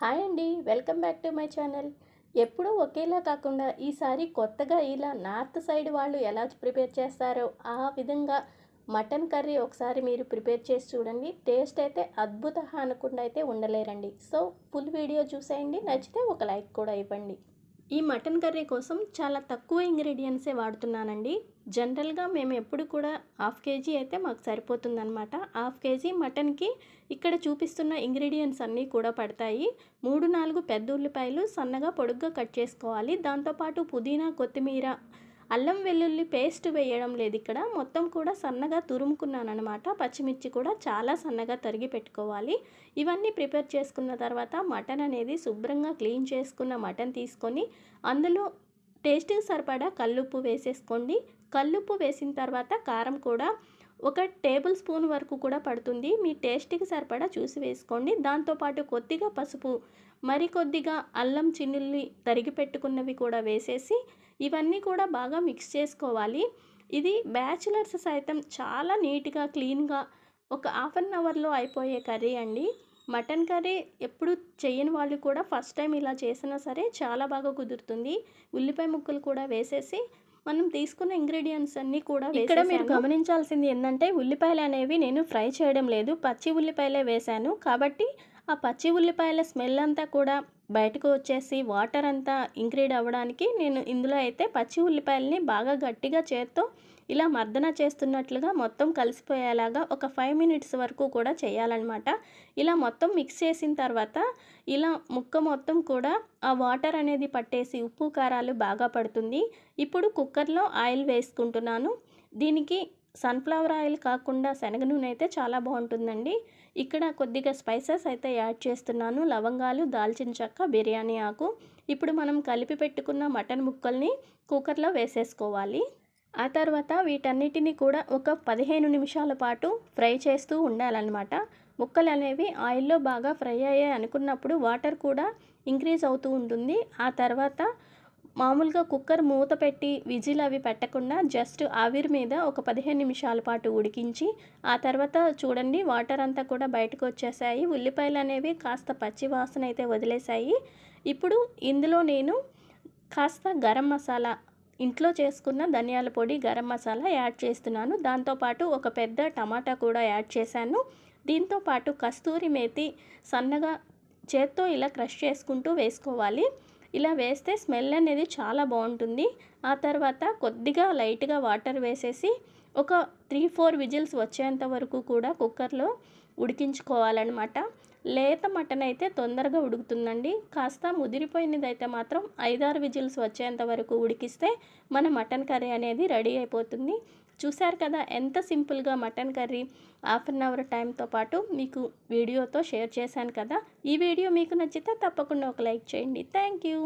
Hi అండి welcome back to my channel. ఎప్పుడూ ఒకేలా కాకుండా ఈసారి కొత్తగా ఇలా నార్త్ సైడ్ వాళ్ళు ఎలా ప్రిపేర్ చేస్తారో ఆ విధంగా మటన్ కర్రీ ఒకసారి మీరు ప్రిపేర్ చేసి చూడండి. టేస్ట్ అయితే అద్భుత అనకుండా అయితే ఉండలేరండి. సో ఫుల్ వీడియో చూసేయండి నచ్చితే ఒక లైక్ కూడా ఇవ్వండి. ఈ మటన్ కర్రీ కోసం చాలా తక్కువ ఇంగ్రీడియంట్సే వాడుతున్నానండి. జనరల్గా మేము ఎప్పుడు కూడా హాఫ్ కేజీ అయితే మాకు సరిపోతుందనమాట హాఫ్ కేజీ మటన్కి ఇక్కడ చూపిస్తున్న ఇంగ్రీడియంట్స్ అన్నీ కూడా పడతాయి. మూడు నాలుగు పెద్ద ఉల్లిపాయలు సన్నగా పొడుగ్గా కట్ చేసుకోవాలి. దాంతోపాటు పుదీనా కొత్తిమీర అల్లం వెల్లుల్లి పేస్ట్ వేయడం లేదు ఇక్కడ. మొత్తం కూడా సన్నగా తురుముకున్నాను అనమాట పచ్చిమిర్చి కూడా చాలా సన్నగా తరిగి పెట్టుకోవాలి. ఇవన్నీ ప్రిపేర్ చేసుకున్న తర్వాత మటన్ అనేది శుభ్రంగా క్లీన్ చేసుకున్న మటన్ తీసుకొని అందులో టేస్ట్కి సరిపడా కల్లుప్పు వేసేసుకోండి. కల్లుప్పు వేసిన తర్వాత కారం కూడా ఒక టేబుల్ స్పూన్ వరకు కూడా పడుతుంది. మీ టేస్ట్కి సరిపడా చూసి వేసుకోండి. దాంతోపాటు కొద్దిగా పసుపు మరి కొద్దిగా అల్లం చిన్నుల్ని తరిగి పెట్టుకున్నవి కూడా వేసేసి ఇవన్నీ కూడా బాగా మిక్స్ చేసుకోవాలి. ఇది బ్యాచులర్స్ సైతం చాలా నీట్గా క్లీన్గా ఒక హాఫ్ అన్ అవర్లో అయిపోయే కర్రీ అండి. మటన్ కర్రీ ఎప్పుడు చేయని వాళ్ళు కూడా ఫస్ట్ టైం ఇలా చేసినా సరే చాలా బాగా కుదురుతుంది. ఉల్లిపాయ ముక్కలు కూడా వేసేసి మనం తీసుకున్న ఇంగ్రీడియంట్స్ అన్నీ కూడా ఇక్కడ మీరు గమనించాల్సింది ఏంటంటే ఉల్లిపాయలు అనేవి నేను ఫ్రై చేయడం లేదు. పచ్చి ఉల్లిపాయలే వేశాను కాబట్టి ఆ పచ్చి ఉల్లిపాయల స్మెల్ అంతా కూడా బయటకు వచ్చేసి వాటర్ అంతా ఇంక్రీడ్ అవ్వడానికి నేను ఇందులో అయితే పచ్చి ఉల్లిపాయలని బాగా గట్టిగా చేత్తో ఇలా మర్దన చేస్తున్నట్లుగా మొత్తం కలిసిపోయేలాగా ఒక ఫైవ్ మినిట్స్ వరకు కూడా చేయాలన్నమాట. ఇలా మొత్తం మిక్స్ చేసిన తర్వాత ఇలా ముక్క మొత్తం కూడా ఆ వాటర్ అనేది పట్టేసి ఉప్పు కారాలు బాగా పడుతుంది. ఇప్పుడు కుక్కర్లో ఆయిల్ వేసుకుంటున్నాను. దీనికి సన్ఫ్లవర్ ఆయిల్ కాకుండా శనగ నూనె అయితే చాలా బాగుంటుందండి. ఇక్కడ కొద్దిగా స్పైసెస్ అయితే యాడ్ చేస్తున్నాను. లవంగాలు దాల్చిన చెక్క బిర్యానీ ఆకు. ఇప్పుడు మనం కలిపి పెట్టుకున్న మటన్ ముక్కల్ని కుక్కర్లో వేసేసుకోవాలి. ఆ తర్వాత వీటన్నిటిని కూడా ఒక పదిహేను నిమిషాల పాటు ఫ్రై చేస్తూ ఉండాలన్నమాట. ముక్కలు అనేవి ఆయిల్లో బాగా ఫ్రై అయ్యాయి అనుకున్నప్పుడు వాటర్ కూడా ఇంక్రీజ్ అవుతూ ఉంటుంది. ఆ తర్వాత మామూలుగా కుక్కర్ మూత పెట్టి విజిల్ అవి పెట్టకుండా జస్ట్ ఆవిరి మీద ఒక పదిహేను నిమిషాల పాటు ఉడికించి ఆ తర్వాత చూడండి వాటర్ అంతా కూడా బయటకు వచ్చేసాయి. ఉల్లిపాయలు అనేవి కాస్త పచ్చి వాసన అయితే వదిలేసాయి. ఇప్పుడు ఇందులో నేను కాస్త గరం మసాలా ఇంట్లో చేసుకున్న ధనియాల పొడి గరం మసాలా యాడ్ చేస్తున్నాను. దాంతోపాటు ఒక పెద్ద టమాటా కూడా యాడ్ చేశాను. దీంతోపాటు కస్తూరి మేతి సన్నగా చేత్తో ఇలా క్రష్ చేసుకుంటూ వేసుకోవాలి. ఇలా వేస్తే స్మెల్ అనేది చాలా బాగుంటుంది. ఆ తర్వాత కొద్దిగా లైట్గా వాటర్ వేసేసి ఒక త్రీ ఫోర్ విజిల్స్ వచ్చేంత వరకు కూడా కుక్కర్లో ఉడికించుకోవాలన్నమాట. లేత మటన్ అయితే తొందరగా ఉడుకుతుందండి. కాస్త ముదిరిపోయినదైతే మాత్రం ఐదారు విజిల్స్ వచ్చేంత వరకు ఉడికిస్తే మన మటన్ కర్రీ అనేది రెడీ అయిపోతుంది. చూశారు కదా ఎంత సింపుల్గా mutton curry half an hour టైంతో పాటు మీకు వీడియోతో షేర్ చేశాను కదా. ఈ వీడియో మీకు నచ్చితే తప్పకుండా ఒక లైక్ చేయండి. Thank you